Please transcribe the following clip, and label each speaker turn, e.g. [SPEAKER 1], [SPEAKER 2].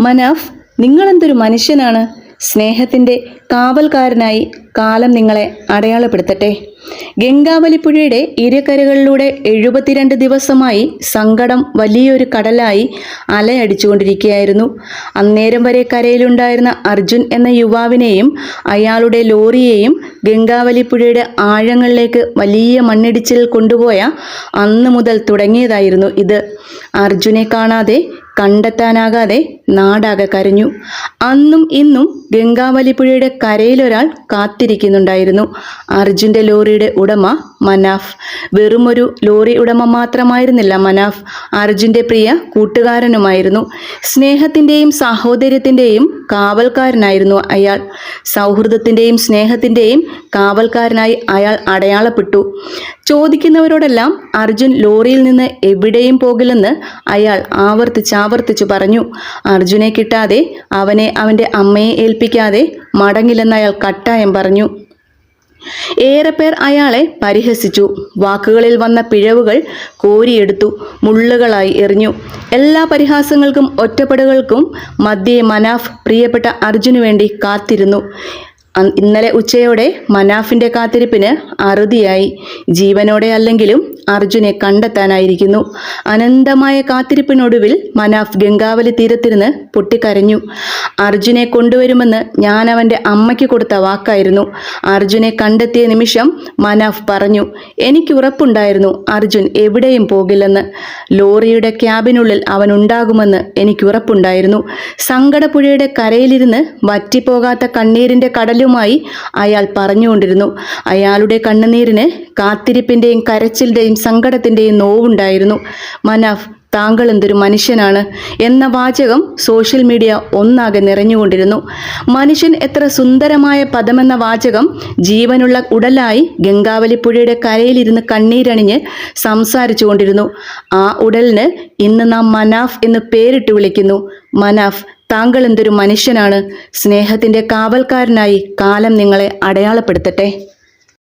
[SPEAKER 1] മനാഫ് നിങ്ങളെന്തൊരു മനുഷ്യനാണ്? സ്നേഹത്തിന്റെ കാവൽക്കാരനായി കാലം നിങ്ങളെ അടയാളപ്പെടുത്തട്ടെ. ഗംഗാവലിപ്പുഴയുടെ ഇരക്കരകളിലൂടെ എഴുപത്തിരണ്ട് ദിവസമായി സങ്കടം വലിയൊരു കടലായി അലയടിച്ചുകൊണ്ടിരിക്കുകയായിരുന്നു. അന്നേരം വരെ കരയിലുണ്ടായിരുന്ന അർജുൻ എന്ന യുവാവിനെയും അയാളുടെ ലോറിയെയും ഗംഗാവലിപ്പുഴയുടെ ആഴങ്ങളിലേക്ക് വലിയ മണ്ണിടിച്ചിൽ കൊണ്ടുപോയ അന്ന് മുതൽ തുടങ്ങിയതായിരുന്നു ഇത്. അർജുനെ കാണാതെ കണ്ടെത്താനാകാതെ നാടാകെ കരഞ്ഞു. അന്നും ഇന്നും ഗംഗാവലിപ്പുഴയുടെ കരയിലൊരാൾ കാത്തിരിക്കുന്നുണ്ടായിരുന്നു. അർജുന്റെ ലോറിയുടെ ഉടമ മനാഫ്. വെറുമൊരു ലോറി ഉടമ മാത്രമായിരുന്നില്ല മനാഫ്. അർജുന്റെ പ്രിയ കൂട്ടുകാരനുമായിരുന്നു. സ്നേഹത്തിന്റെയും സാഹോദര്യത്തിന്റെയും കാവൽക്കാരനായിരുന്നു അയാൾ. സൗഹൃദത്തിന്റെയും സ്നേഹത്തിന്റെയും കാവൽക്കാരനായി അയാൾ അടയാളപ്പെട്ടു. ചോദിക്കുന്നവരോടെല്ലാം അർജുൻ ലോറിയിൽ നിന്ന് എവിടെയും പോകില്ലെന്ന് അയാൾ ആവർത്തിച്ചാവർത്തിച്ചു പറഞ്ഞു. അർജുനെ കിട്ടാതെ അവനെ അവന്റെ അമ്മയെ ഏൽപ്പിക്കാതെ മടങ്ങില്ലെന്ന് അയാൾ കട്ടായം പറഞ്ഞു. ഏറെ പേർ അയാളെ പരിഹസിച്ചു. വാക്കുകളിൽ വന്ന പിഴവുകൾ കോരിയെടുത്തു. മുള്ളുകളായി എറിഞ്ഞു. എല്ലാ പരിഹാസങ്ങൾക്കും ഒറ്റപ്പെടുകൾക്കും മധ്യേ മനാഫ് പ്രിയപ്പെട്ട അർജുനു വേണ്ടി കാത്തിരുന്നു. ഇന്നലെ ഉച്ചയോടെ മനാഫിന്റെ കാത്തിരിപ്പിന് അറുതിയായി. ജീവനോടെ അല്ലെങ്കിലും അർജുനെ കണ്ടെത്താനായിരിക്കുന്നു. അനന്തമായ കാത്തിരിപ്പിനൊടുവിൽ മനാഫ് ഗംഗാവലി തീരത്തിരുന്ന് പൊട്ടിക്കരഞ്ഞു. അർജുനെ കൊണ്ടുവരുമെന്ന് ഞാൻ അവന്റെ അമ്മയ്ക്ക് കൊടുത്ത വാക്കായിരുന്നു. അർജുനെ കണ്ടെത്തിയ നിമിഷം മനാഫ് പറഞ്ഞു എനിക്ക് ഉറപ്പുണ്ടായിരുന്നു അർജുൻ എവിടെയും പോകില്ലെന്ന്. ലോറിയുടെ ക്യാബിനുള്ളിൽ അവൻ ഉണ്ടാകുമെന്ന് എനിക്ക് ഉറപ്പുണ്ടായിരുന്നു. സങ്കടപ്പുഴയുടെ കരയിലിരുന്ന് വറ്റിപ്പോകാത്ത കണ്ണീരിന്റെ കടലുമായി അയാൾ പറഞ്ഞുകൊണ്ടിരുന്നു. അയാളുടെ കണ്ണുനീരിന് കാത്തിരിപ്പിന്റെയും കരച്ചിലിന്റെയും സങ്കടത്തിന്റെയും നോവുണ്ടായിരുന്നു. മനാഫ് താങ്കൾ എന്തൊരു മനുഷ്യനാണ് എന്ന വാചകം സോഷ്യൽ മീഡിയ ഒന്നാകെ നിറഞ്ഞുകൊണ്ടിരുന്നു. മനുഷ്യൻ എത്ര സുന്ദരമായ പദമെന്ന വാചകം ജീവനുള്ള ഉടലായി ഗംഗാവലിപ്പുഴയുടെ കരയിലിരുന്ന് കണ്ണീരണിഞ്ഞ് സംസാരിച്ചു കൊണ്ടിരുന്നു ആ ഉടലിന് ഇന്ന് നാം മനാഫ് എന്ന് പേരിട്ട് വിളിക്കുന്നു. മനാഫ് താങ്കൾ എന്തൊരു മനുഷ്യനാണ്. സ്നേഹത്തിന്റെ കാവൽക്കാരനായി കാലം നിങ്ങളെ അടയാളപ്പെടുത്തട്ടെ.